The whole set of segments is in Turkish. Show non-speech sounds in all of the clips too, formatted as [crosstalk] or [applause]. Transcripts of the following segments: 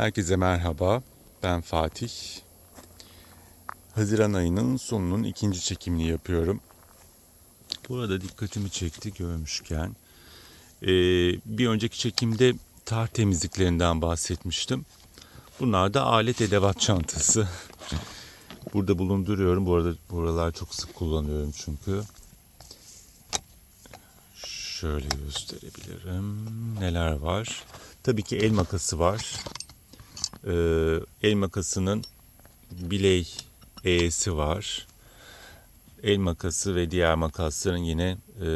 Herkese merhaba. Ben Fatih. Haziran ayının sonunun ikinci çekimini yapıyorum. Burada dikkatimi çekti görmüşken. Ee, bir önceki çekimde tar temizliklerinden bahsetmiştim. Bunlar da alet edevat çantası. [laughs] Burada bulunduruyorum. Bu arada buralar çok sık kullanıyorum çünkü. Şöyle gösterebilirim. Neler var? Tabii ki el makası var. Ee, el makasının biley e'si var. El makası ve diğer makasların yine e,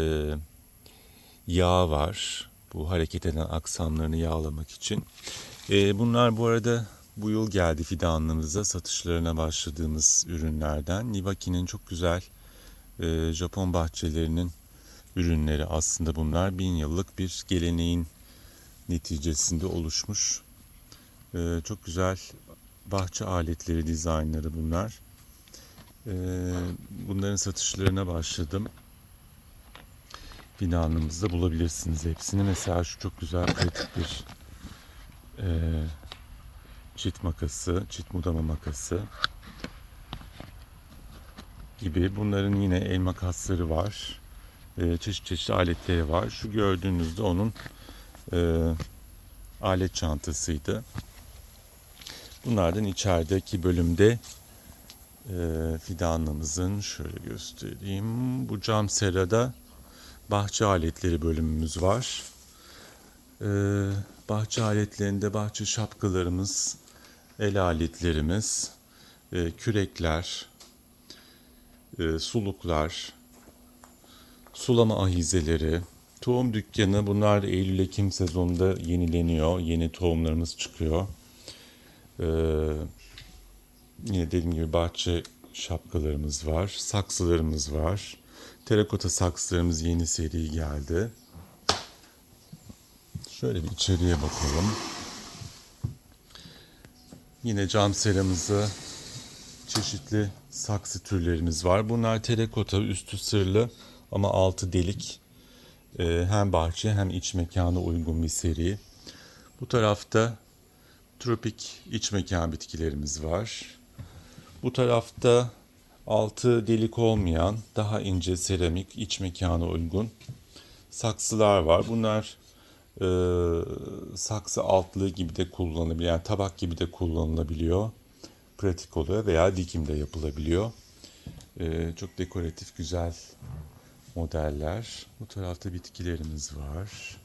yağı var. Bu hareket eden aksamlarını yağlamak için. E, bunlar bu arada bu yıl geldi fidanlığımıza satışlarına başladığımız ürünlerden. Nivaki'nin çok güzel e, Japon bahçelerinin ürünleri aslında bunlar. Bin yıllık bir geleneğin neticesinde oluşmuş. Ee, çok güzel bahçe aletleri dizaynları bunlar. Ee, bunların satışlarına başladım. Fidanlığımızda bulabilirsiniz hepsini. Mesela şu çok güzel pratik bir e, çit makası, çit budama makası gibi. Bunların yine el makasları var. Ee, çeşit çeşit aletleri var. Şu gördüğünüzde onun e, alet çantasıydı. Bunlardan içerideki bölümde e, fidanlığımızın şöyle göstereyim. Bu cam serada bahçe aletleri bölümümüz var. E, bahçe aletlerinde bahçe şapkalarımız, el aletlerimiz, e, kürekler, e, suluklar, sulama ahizeleri, tohum dükkanı bunlar Eylül-Ekim sezonunda yenileniyor. Yeni tohumlarımız çıkıyor. Ee, yine dediğim gibi bahçe şapkalarımız var. Saksılarımız var. Terakota saksılarımız yeni seri geldi. Şöyle bir içeriye bakalım. Yine cam seramızda çeşitli saksı türlerimiz var. Bunlar terakota, üstü sırlı ama altı delik. Ee, hem bahçe hem iç mekana uygun bir seri. Bu tarafta tropik iç mekan bitkilerimiz var. Bu tarafta altı delik olmayan daha ince seramik iç mekana uygun saksılar var. Bunlar e, saksı altlığı gibi de kullanılabiliyor. Yani tabak gibi de kullanılabiliyor. Pratik oluyor veya dikimde yapılabiliyor. E, çok dekoratif güzel modeller. Bu tarafta bitkilerimiz var.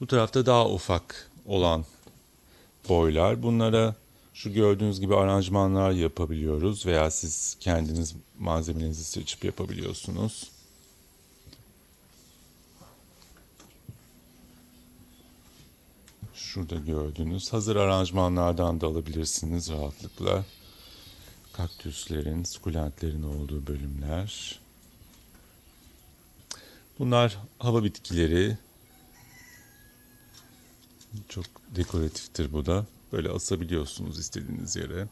Bu tarafta daha ufak olan boylar. Bunlara şu gördüğünüz gibi aranjmanlar yapabiliyoruz veya siz kendiniz malzemelerinizi seçip yapabiliyorsunuz. Şurada gördüğünüz hazır aranjmanlardan da alabilirsiniz rahatlıkla. Kaktüslerin, sukulentlerin olduğu bölümler. Bunlar hava bitkileri. Çok dekoratiftir bu da. Böyle asabiliyorsunuz istediğiniz yere.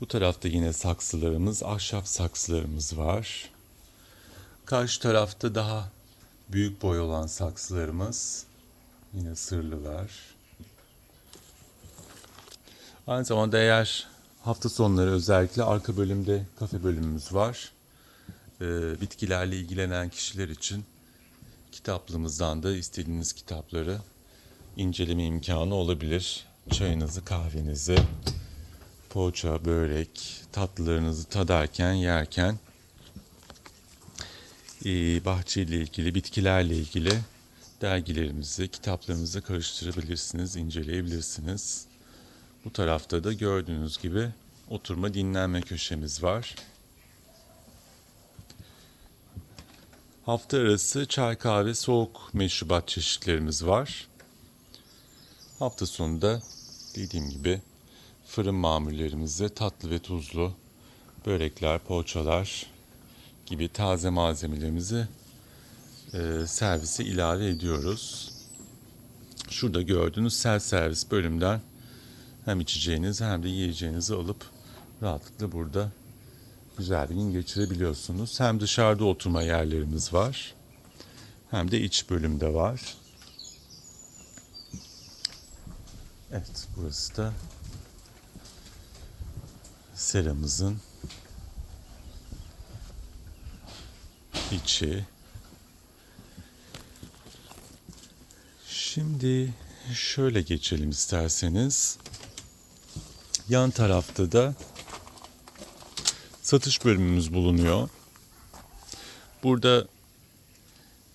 Bu tarafta yine saksılarımız, ahşap saksılarımız var. Karşı tarafta daha büyük boy olan saksılarımız. Yine sırlılar. Aynı zamanda eğer hafta sonları özellikle arka bölümde kafe bölümümüz var. Ee, bitkilerle ilgilenen kişiler için kitaplığımızdan da istediğiniz kitapları inceleme imkanı olabilir. Çayınızı, kahvenizi, poğaça, börek, tatlılarınızı tadarken, yerken e, bahçeyle ilgili, bitkilerle ilgili dergilerimizi, kitaplarımızı karıştırabilirsiniz, inceleyebilirsiniz. Bu tarafta da gördüğünüz gibi oturma dinlenme köşemiz var. Hafta arası çay kahve soğuk meşrubat çeşitlerimiz var. Hafta sonunda dediğim gibi fırın mamullerimizde tatlı ve tuzlu börekler, poğaçalar gibi taze malzemelerimizi e, servise ilave ediyoruz. Şurada gördüğünüz self servis bölümden hem içeceğinizi hem de yiyeceğinizi alıp rahatlıkla burada güzel bir gün geçirebiliyorsunuz. Hem dışarıda oturma yerlerimiz var hem de iç bölümde var. Evet, burası da seramızın içi. Şimdi şöyle geçelim isterseniz. Yan tarafta da satış bölümümüz bulunuyor. Burada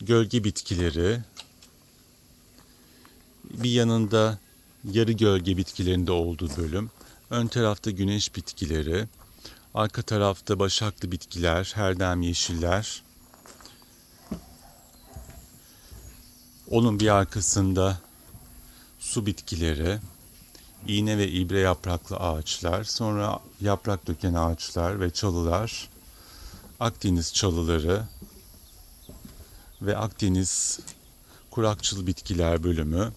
gölge bitkileri, bir yanında yarı gölge bitkilerinde olduğu bölüm. Ön tarafta güneş bitkileri, arka tarafta başaklı bitkiler, herdem yeşiller. Onun bir arkasında su bitkileri, iğne ve ibre yapraklı ağaçlar, sonra yaprak döken ağaçlar ve çalılar, Akdeniz çalıları ve Akdeniz kurakçıl bitkiler bölümü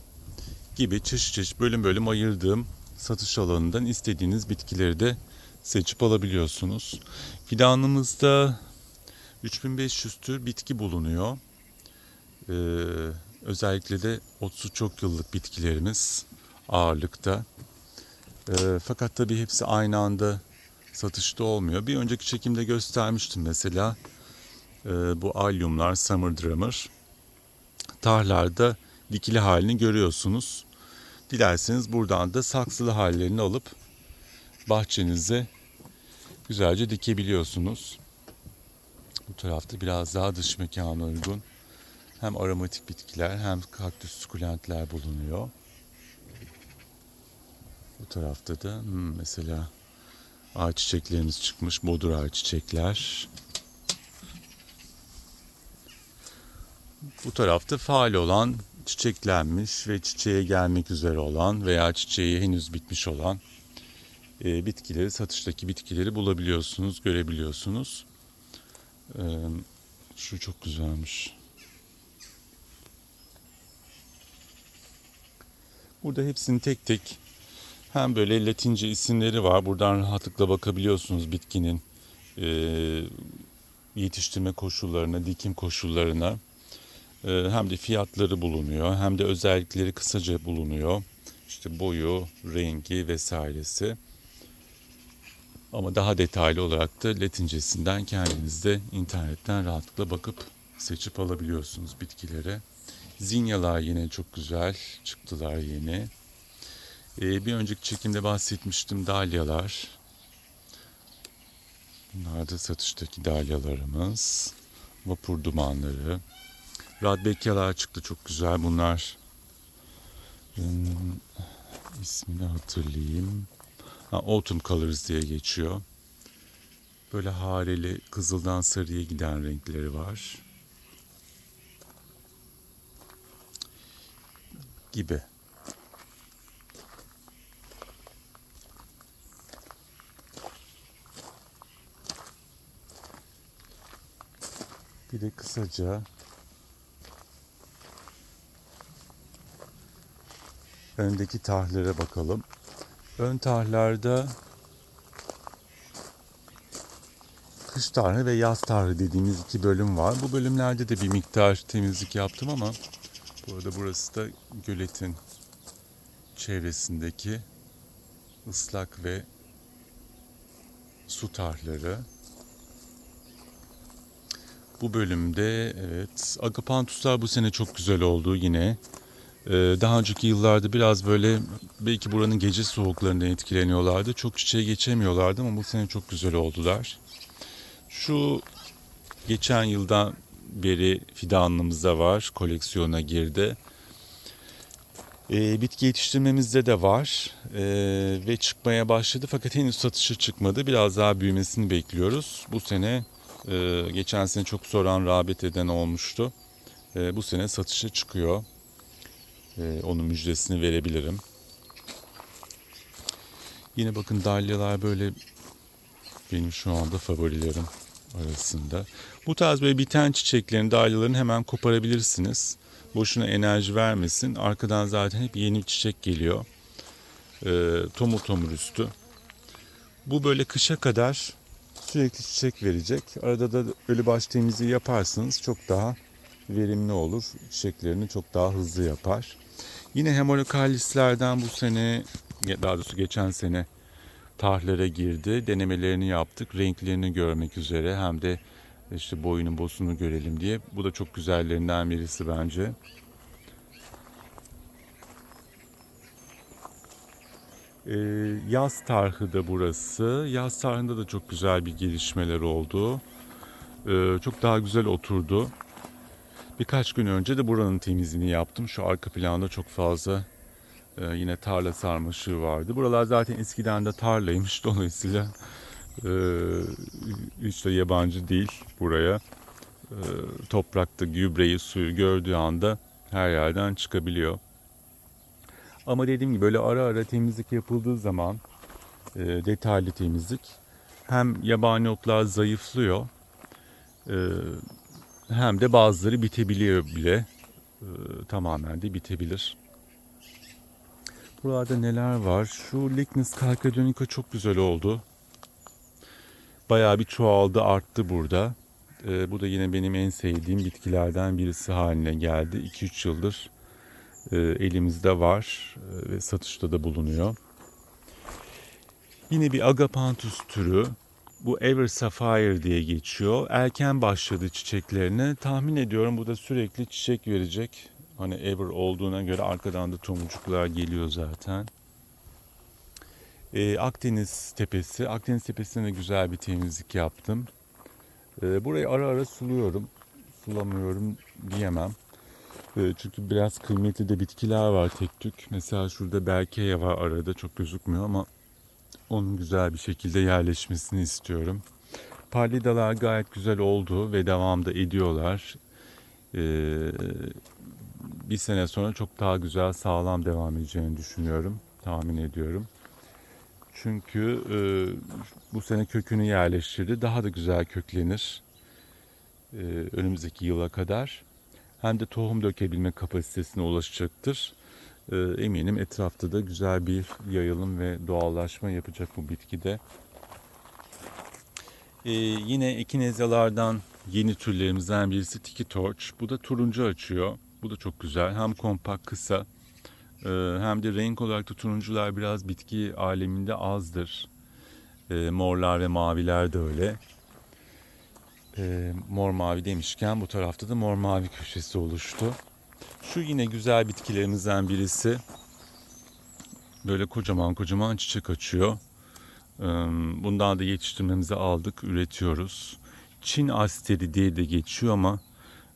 gibi çeşit çeşit bölüm bölüm ayırdığım satış alanından istediğiniz bitkileri de seçip alabiliyorsunuz. Fidanımızda 3500 tür bitki bulunuyor. Ee, özellikle de otsu çok yıllık bitkilerimiz ağırlıkta. Ee, fakat tabii hepsi aynı anda satışta olmuyor. Bir önceki çekimde göstermiştim mesela e, bu alyumlar, summer drummer. Tarlarda dikili halini görüyorsunuz. Dilerseniz buradan da saksılı hallerini alıp bahçenize güzelce dikebiliyorsunuz. Bu tarafta biraz daha dış mekana uygun. Hem aromatik bitkiler hem kaktüs sukulentler bulunuyor. Bu tarafta da hmm, mesela ağaç çiçeklerimiz çıkmış. Bodur ağaç çiçekler. Bu tarafta faal olan, çiçeklenmiş ve çiçeğe gelmek üzere olan veya çiçeği henüz bitmiş olan e, bitkileri, satıştaki bitkileri bulabiliyorsunuz, görebiliyorsunuz. E, şu çok güzelmiş. Burada hepsini tek tek hem böyle latince isimleri var. Buradan rahatlıkla bakabiliyorsunuz bitkinin e, yetiştirme koşullarına, dikim koşullarına. E, hem de fiyatları bulunuyor, hem de özellikleri kısaca bulunuyor. İşte boyu, rengi vesairesi. Ama daha detaylı olarak da latincesinden kendiniz de internetten rahatlıkla bakıp seçip alabiliyorsunuz bitkileri. Zinyalar yine çok güzel çıktılar yeni. Ee, bir önceki çekimde bahsetmiştim dalyalar. Bunlar da satıştaki dalyalarımız. Vapur dumanları. Radbekyalar çıktı çok güzel bunlar. Hmm, ismini hatırlayayım. Ha, Autumn Colors diye geçiyor. Böyle hareli kızıldan sarıya giden renkleri var. Gibi. De kısaca öndeki tarhlere bakalım. Ön tarhlarda kış tarhı ve yaz tarhı dediğimiz iki bölüm var. Bu bölümlerde de bir miktar temizlik yaptım ama bu arada burası da göletin çevresindeki ıslak ve su tarhları. Bu bölümde evet agapantuslar bu sene çok güzel oldu yine. Ee, daha önceki yıllarda biraz böyle belki buranın gece soğuklarından etkileniyorlardı. Çok çiçeğe geçemiyorlardı ama bu sene çok güzel oldular. Şu geçen yıldan beri fidanlığımızda var. Koleksiyona girdi. Ee, bitki yetiştirmemizde de var ee, ve çıkmaya başladı fakat henüz satışa çıkmadı. Biraz daha büyümesini bekliyoruz. Bu sene e, geçen sene çok soran, rağbet eden olmuştu. E, bu sene satışa çıkıyor. E, onun müjdesini verebilirim. Yine bakın dalyalar böyle benim şu anda favorilerim arasında. Bu tarz böyle biten çiçeklerin, dalyaların hemen koparabilirsiniz. Boşuna enerji vermesin. Arkadan zaten hep yeni çiçek geliyor. E, tomur tomur üstü. Bu böyle kışa kadar sürekli çiçek verecek. Arada da ölü baş temizliği yaparsınız çok daha verimli olur. Çiçeklerini çok daha hızlı yapar. Yine hemolokalislerden bu sene, daha doğrusu geçen sene tahlere girdi. Denemelerini yaptık. Renklerini görmek üzere hem de işte boyunun bosunu görelim diye. Bu da çok güzellerinden birisi bence. Ee, yaz tarhı da burası. Yaz tarhında da çok güzel bir gelişmeler oldu. Ee, çok daha güzel oturdu. Birkaç gün önce de buranın temizliğini yaptım. Şu arka planda çok fazla e, yine tarla sarmaşığı vardı. Buralar zaten eskiden de tarlaymış. [laughs] Dolayısıyla e, hiç de yabancı değil buraya. E, toprakta gübreyi, suyu gördüğü anda her yerden çıkabiliyor. Ama dediğim gibi böyle ara ara temizlik yapıldığı zaman e, detaylı temizlik hem yabani otlar zayıflıyor e, hem de bazıları bitebiliyor bile. E, tamamen de bitebilir. Buralarda neler var? Şu Lichnis calcadonica çok güzel oldu. Bayağı bir çoğaldı, arttı burada. E, bu da yine benim en sevdiğim bitkilerden birisi haline geldi. 2-3 yıldır elimizde var e, ve satışta da bulunuyor. Yine bir Agapanthus türü. Bu Ever Sapphire diye geçiyor. Erken başladı çiçeklerine. Tahmin ediyorum bu da sürekli çiçek verecek. Hani Ever olduğuna göre arkadan da tomurcuklar geliyor zaten. Ee, Akdeniz Tepesi. Akdeniz Tepesi'ne güzel bir temizlik yaptım. Ee, burayı ara ara suluyorum. Sulamıyorum diyemem. Ee, çünkü biraz kıymetli de bitkiler var tek tük. Mesela şurada Berkeya var arada çok gözükmüyor ama onun güzel bir şekilde yerleşmesini istiyorum. Parlidalar gayet güzel oldu ve devamda ediyorlar. Ee, bir sene sonra çok daha güzel sağlam devam edeceğini düşünüyorum. Tahmin ediyorum. Çünkü e, bu sene kökünü yerleştirdi. Daha da güzel köklenir. E, önümüzdeki yıla kadar. Hem de tohum dökebilme kapasitesine ulaşacaktır. E, eminim etrafta da güzel bir yayılım ve doğallaşma yapacak bu bitkide. E, yine ekinezyalardan yeni türlerimizden birisi Tiki Torch. Bu da turuncu açıyor. Bu da çok güzel. Hem kompakt kısa e, hem de renk olarak da turuncular biraz bitki aleminde azdır. E, morlar ve maviler de öyle. E, mor mavi demişken bu tarafta da mor mavi köşesi oluştu. Şu yine güzel bitkilerimizden birisi. Böyle kocaman kocaman çiçek açıyor. E, bundan da yetiştirmemizi aldık, üretiyoruz. Çin asteri diye de geçiyor ama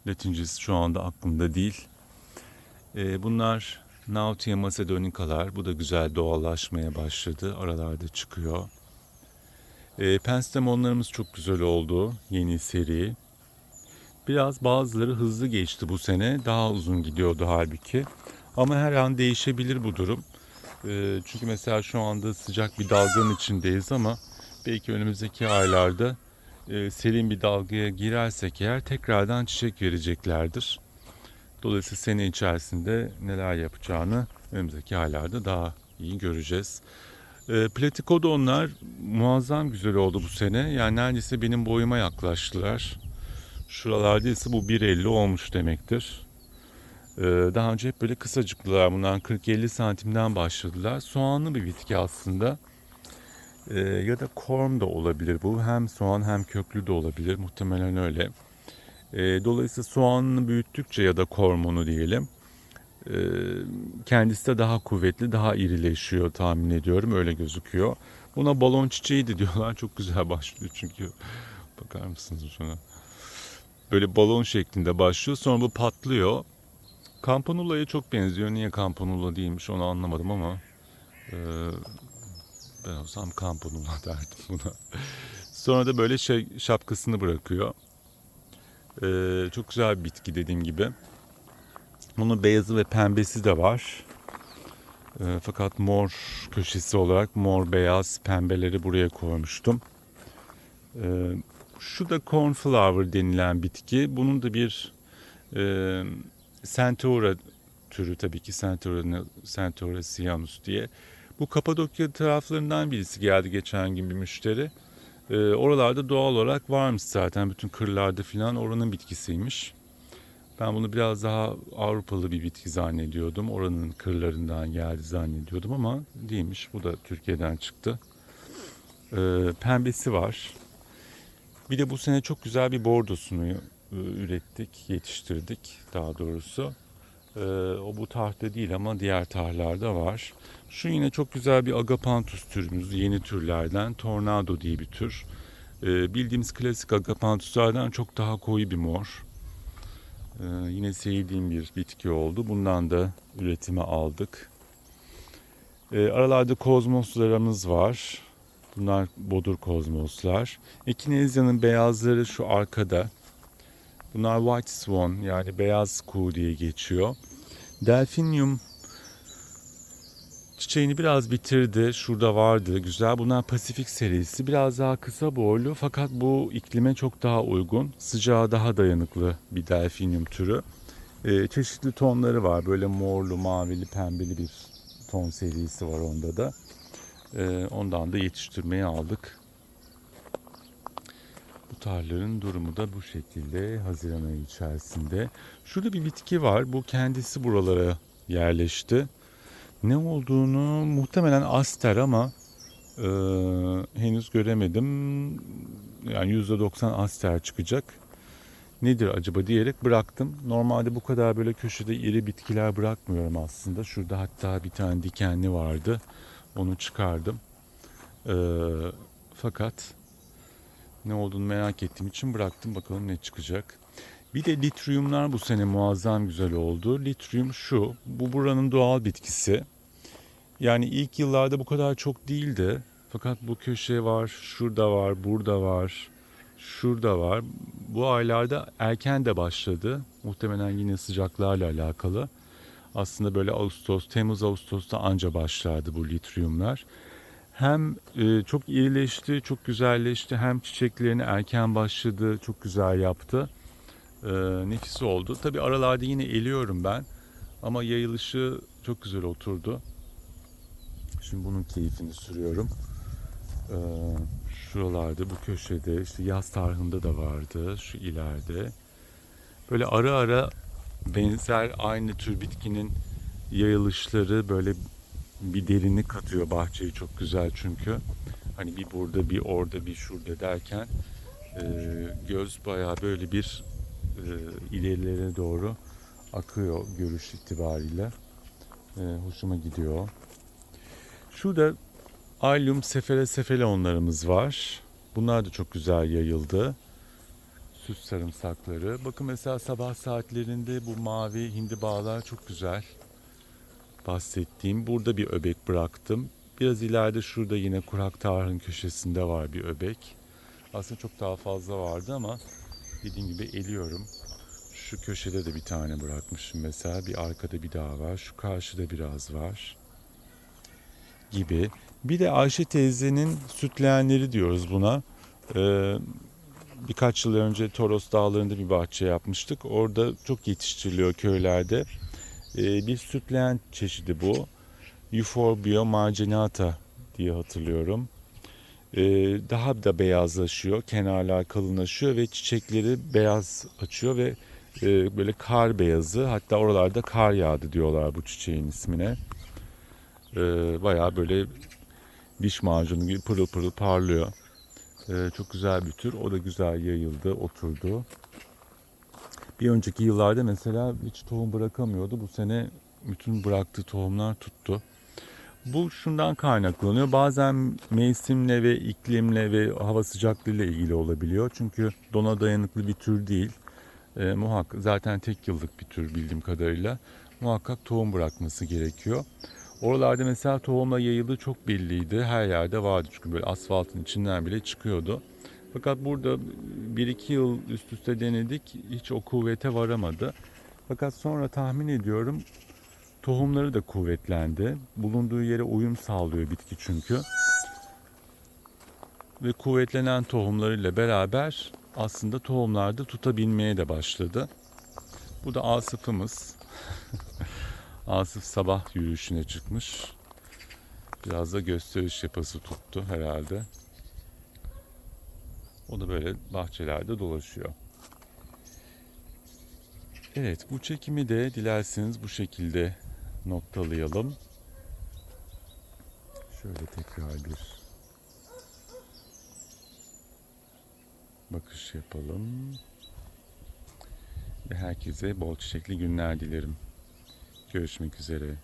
Latincesi şu anda aklımda değil. E, bunlar Nautia macedonicalar. Bu da güzel doğallaşmaya başladı. Aralarda çıkıyor. E, Penstemonlarımız çok güzel oldu. Yeni seri. Biraz bazıları hızlı geçti bu sene. Daha uzun gidiyordu halbuki. Ama her an değişebilir bu durum. E, çünkü mesela şu anda sıcak bir dalganın içindeyiz ama belki önümüzdeki aylarda e, serin bir dalgaya girersek eğer tekrardan çiçek vereceklerdir. Dolayısıyla sene içerisinde neler yapacağını önümüzdeki aylarda daha iyi göreceğiz. E, Platikodonlar muazzam güzel oldu bu sene. Yani neredeyse benim boyuma yaklaştılar. Şuralarda ise bu 1.50 olmuş demektir. E, daha önce hep böyle kısacıklılar. Bundan 40-50 santimden başladılar. Soğanlı bir bitki aslında. E, ya da korm da olabilir bu. Hem soğan hem köklü de olabilir. Muhtemelen öyle. E, dolayısıyla soğanını büyüttükçe ya da kormonu diyelim kendisi de daha kuvvetli, daha irileşiyor tahmin ediyorum. Öyle gözüküyor. Buna balon çiçeği [laughs] diyorlar. Çok güzel başlıyor çünkü. Bakar mısınız şuna? Böyle balon şeklinde başlıyor. Sonra bu patlıyor. Campanula'ya çok benziyor. Niye Campanula değilmiş onu anlamadım ama e, ben olsam Campanula [laughs] derdim buna. Sonra da böyle şey şapkasını bırakıyor. Ee, çok güzel bir bitki dediğim gibi. Bunun beyazı ve pembesi de var. Ee, fakat mor köşesi olarak mor, beyaz, pembeleri buraya koymuştum. Ee, şu da cornflower denilen bitki. Bunun da bir e, Centaura türü tabii ki Centaura, Centaura cyanus diye. Bu Kapadokya taraflarından birisi geldi geçen gün bir müşteri. E, oralarda doğal olarak varmış zaten bütün kırlarda filan oranın bitkisiymiş. Ben bunu biraz daha Avrupalı bir bitki zannediyordum. Oranın kırlarından geldi zannediyordum ama değilmiş. Bu da Türkiye'den çıktı. Ee, pembesi var. Bir de bu sene çok güzel bir bordosunu e, ürettik, yetiştirdik daha doğrusu. Ee, o bu tahta değil ama diğer tahlarda var. Şu yine çok güzel bir agapanthus türümüz, yeni türlerden. Tornado diye bir tür. Ee, bildiğimiz klasik agapanthuslardan çok daha koyu bir mor. Ee, yine sevdiğim bir bitki oldu. Bundan da üretime aldık. Ee, aralarda kozmoslarımız var. Bunlar bodur kozmoslar. Ekinezya'nın beyazları şu arkada. Bunlar white swan yani beyaz kuğu diye geçiyor. Delphinium çiçeğini biraz bitirdi. Şurada vardı. Güzel. Bunlar Pasifik serisi. Biraz daha kısa boylu fakat bu iklime çok daha uygun. Sıcağa daha dayanıklı bir delphinium türü. Ee, çeşitli tonları var. Böyle morlu, mavili, pembeli bir ton serisi var onda da. Ee, ondan da yetiştirmeye aldık. Bu tarların durumu da bu şekilde Haziran ayı içerisinde. Şurada bir bitki var. Bu kendisi buralara yerleşti. Ne olduğunu muhtemelen aster ama e, henüz göremedim. Yani %90 aster çıkacak. Nedir acaba diyerek bıraktım. Normalde bu kadar böyle köşede iri bitkiler bırakmıyorum aslında. Şurada hatta bir tane dikenli vardı. Onu çıkardım. E, fakat ne olduğunu merak ettiğim için bıraktım. Bakalım ne çıkacak. Bir de litriumlar bu sene muazzam güzel oldu. Litrium şu, bu buranın doğal bitkisi. Yani ilk yıllarda bu kadar çok değildi. Fakat bu köşe var, şurada var, burada var, şurada var. Bu aylarda erken de başladı. Muhtemelen yine sıcaklarla alakalı. Aslında böyle Ağustos, Temmuz Ağustos'ta anca başlardı bu litriumlar. Hem e, çok irileşti, çok güzelleşti. Hem çiçeklerini erken başladı, çok güzel yaptı. E, nefis oldu. Tabi aralarda yine eliyorum ben. Ama yayılışı çok güzel oturdu. Şimdi bunun keyfini sürüyorum. E, şuralarda, bu köşede, işte yaz tarhında da vardı. Şu ileride. Böyle ara ara benzer aynı tür bitkinin yayılışları böyle bir derinlik katıyor bahçeyi çok güzel çünkü. Hani bir burada bir orada bir şurada derken e, göz bayağı böyle bir e, ilerilere doğru akıyor görüş itibariyle. E, hoşuma gidiyor. Şurada Allium sefere sefeleonlarımız var. Bunlar da çok güzel yayıldı. Süs sarımsakları. Bakın mesela sabah saatlerinde bu mavi hindibalar çok güzel bahsettiğim. Burada bir öbek bıraktım. Biraz ileride şurada yine kurak tarhın köşesinde var bir öbek. Aslında çok daha fazla vardı ama dediğim gibi eliyorum. Şu köşede de bir tane bırakmışım mesela. Bir arkada bir daha var. Şu karşıda biraz var. Gibi. Bir de Ayşe teyzenin sütleyenleri diyoruz buna. Ee, birkaç yıl önce Toros Dağları'nda bir bahçe yapmıştık. Orada çok yetiştiriliyor köylerde. Ee, bir sütleyen çeşidi bu. Euphorbia marginata diye hatırlıyorum. Ee, daha da beyazlaşıyor, kenarlar kalınlaşıyor ve çiçekleri beyaz açıyor ve e, böyle kar beyazı. Hatta oralarda kar yağdı diyorlar bu çiçeğin ismine. Ee, bayağı böyle diş macunu gibi pırıl pırıl parlıyor. Ee, çok güzel bir tür. O da güzel yayıldı, oturdu. Bir önceki yıllarda mesela hiç tohum bırakamıyordu. Bu sene bütün bıraktığı tohumlar tuttu. Bu şundan kaynaklanıyor. Bazen mevsimle ve iklimle ve hava sıcaklığıyla ilgili olabiliyor. Çünkü dona dayanıklı bir tür değil. E, muhakkak zaten tek yıllık bir tür bildiğim kadarıyla. Muhakkak tohum bırakması gerekiyor. Oralarda mesela tohumla yayıldığı çok belliydi. Her yerde vardı çünkü böyle asfaltın içinden bile çıkıyordu. Fakat burada bir iki yıl üst üste denedik. Hiç o kuvvete varamadı. Fakat sonra tahmin ediyorum tohumları da kuvvetlendi. Bulunduğu yere uyum sağlıyor bitki çünkü. Ve kuvvetlenen tohumlarıyla beraber aslında tohumlarda tutabilmeye de başladı. Bu da Asıf'ımız. [laughs] Asıf sabah yürüyüşüne çıkmış. Biraz da gösteriş yapası tuttu herhalde. O da böyle bahçelerde dolaşıyor. Evet bu çekimi de dilerseniz bu şekilde noktalayalım. Şöyle tekrar bir bakış yapalım. Ve herkese bol çiçekli günler dilerim. Görüşmek üzere.